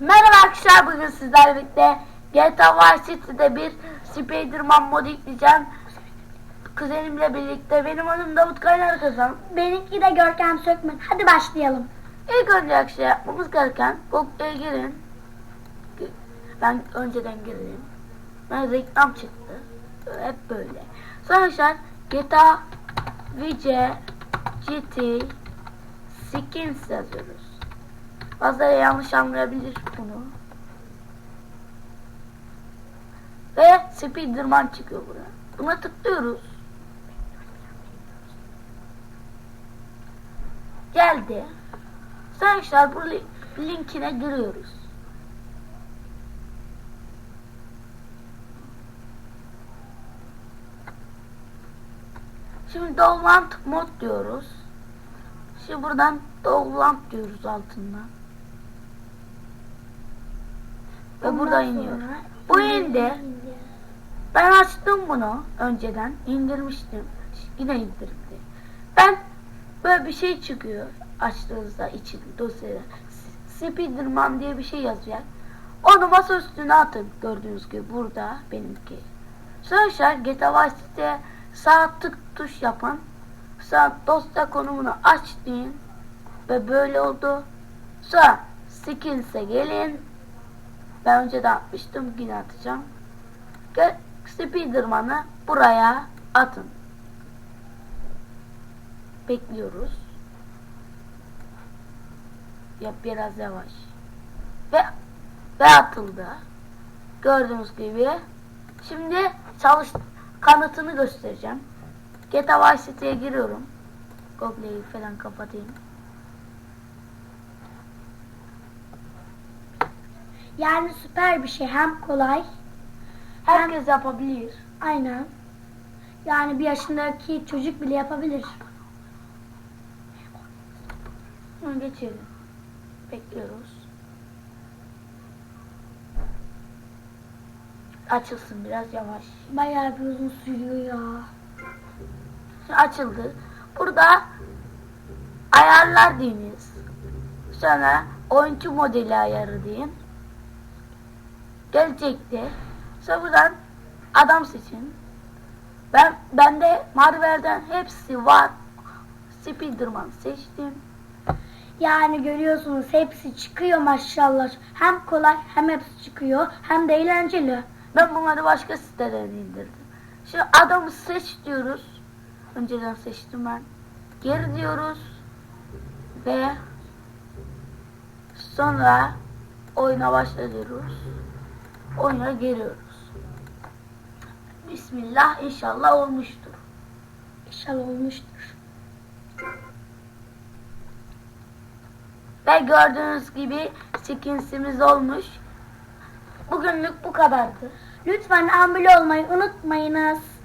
Merhaba arkadaşlar bugün sizlerle birlikte GTA Vice City'de bir Spiderman modu yükleyeceğim. Kuzenimle birlikte benim adım Davut Kaynar Kazan. Benimki de Görkem Sökmen. Hadi başlayalım. İlk önce arkadaşlar yapmamız gereken Google'ya girin. Ben önceden gireyim. Ben reklam çıktı. Hep böyle. Sonra arkadaşlar GTA VC GT Skins yazıyoruz. Bazıları yanlış anlayabilir bunu. Ve Spiderman çıkıyor buraya. Buna tıklıyoruz. Geldi. Arkadaşlar bu li- linkine giriyoruz. Şimdi download mod diyoruz. Şimdi buradan download diyoruz altından. Ve Ondan burada sonra iniyor. Bu indi. Ben açtım bunu önceden. indirmiştim. Yine indirdi. Ben böyle bir şey çıkıyor açtığınızda için dosyada. Spiderman diye bir şey yazıyor. Onu masa üstüne atın. Gördüğünüz gibi burada benimki. Sonra GTA Vice City'ye sağ tık tuş yapın. Sonra dosya konumunu aç deyin. Ve böyle oldu. Sonra Skins'e gelin. Ben önce de atmıştım. Yine atacağım. Spiderman'ı buraya atın. Bekliyoruz. Yap biraz yavaş. Ve ve atıldı. Gördüğünüz gibi. Şimdi çalış kanıtını göstereceğim. GTA Vice City'ye giriyorum. Google'yi falan kapatayım. Yani süper bir şey. Hem kolay. Herkes yapabilir. Aynen. Yani bir yaşındaki çocuk bile yapabilir. Şimdi geçelim. Bekliyoruz. Açılsın biraz yavaş. Bayağı bir uzun sürüyor ya. Şimdi açıldı. Burada ayarlar deyiniz. Sonra oyuncu modeli ayarı deyin. Gelecekti. Sonra buradan adam seçin. Ben bende Marvel'den hepsi var. Spiderman seçtim. Yani görüyorsunuz hepsi çıkıyor maşallah. Hem kolay hem hepsi çıkıyor. Hem de eğlenceli. Ben bunları başka siteden indirdim. Şimdi adamı seç diyoruz. Önceden seçtim ben. Geri diyoruz. Ve sonra oyuna başla Oyuna giriyoruz. Bismillah inşallah olmuştur. İnşallah olmuştur. Ve gördüğünüz gibi skinsimiz olmuş. Bugünlük bu kadardı. Lütfen abone olmayı unutmayınız.